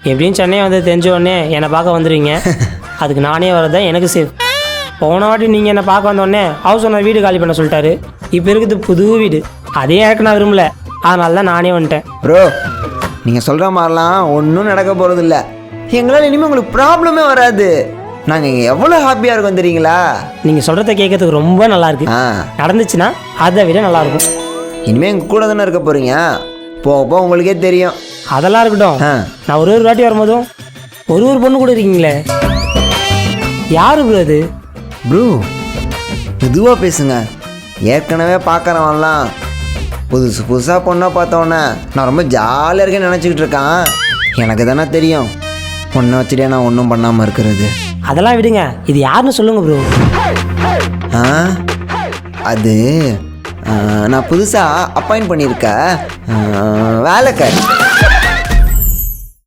எப்படியும் சென்னை வந்து தெரிஞ்ச உடனே என்னை பார்க்க வந்துடுவீங்க அதுக்கு நானே வரதான் எனக்கு சேஃப். போன வாட்டி நீங்கள் என்னை பார்க்க வந்தோடனே ஹவுஸ் ஓனர் வீடு காலி பண்ண சொல்லிட்டாரு. இப்போ இருக்குது புது வீடு. அதே எனக்கு நான் விரும்பல. அதனால தான் நானே வந்துட்டேன். ப்ரோ நீங்கள் சொல்கிற மாதிரிலாம் ஒன்றும் நடக்க போகிறது இல்லை எங்களால் இனிமேல் உங்களுக்கு ப்ராப்ளமே வராது. நாங்கள் இங்கே எவ்வளோ ஹாப்பியாக இருக்கோம் தெரியுங்களா? நீங்கள் சொல்கிறத கேட்கறதுக்கு ரொம்ப நல்லா இருக்கு. ஆ. நடந்துச்சுன்னா அதை விட நல்லா இருக்கும். இனிமேல் எங்கள் கூட தானே இருக்க போகிறீங்க போக போக உங்களுக்கே தெரியும். அதெல்லாம் இருக்கட்டும். நான் ஒரு ஒரு வாட்டி வரும்போதும் ஒரு ஒரு பொண்ணு கூட இருக்கீங்களே? யாரு ப்ரோ அது? ப்ரோ மெதுவாக பேசுங்க. ஏற்கனவே பார்க்குறவன்லாம் புதுசு புதுசாக பொண்ணாக பார்த்தவொன்னே நான் ரொம்ப ஜாலியாக இருக்கேன்னு நினச்சிக்கிட்டு இருக்கான். எனக்கு தானே தெரியும். பொண்ணை வச்சுட்டே நான் ஒன்றும் பண்ணாமல் இருக்கிறது. அதெல்லாம் விடுங்க. இது யாருன்னு சொல்லுங்க ப்ரோ ஆ? அது நான் புதுசாக அப்பாயிண்ட் பண்ணியிருக்க வேலைக்காரி.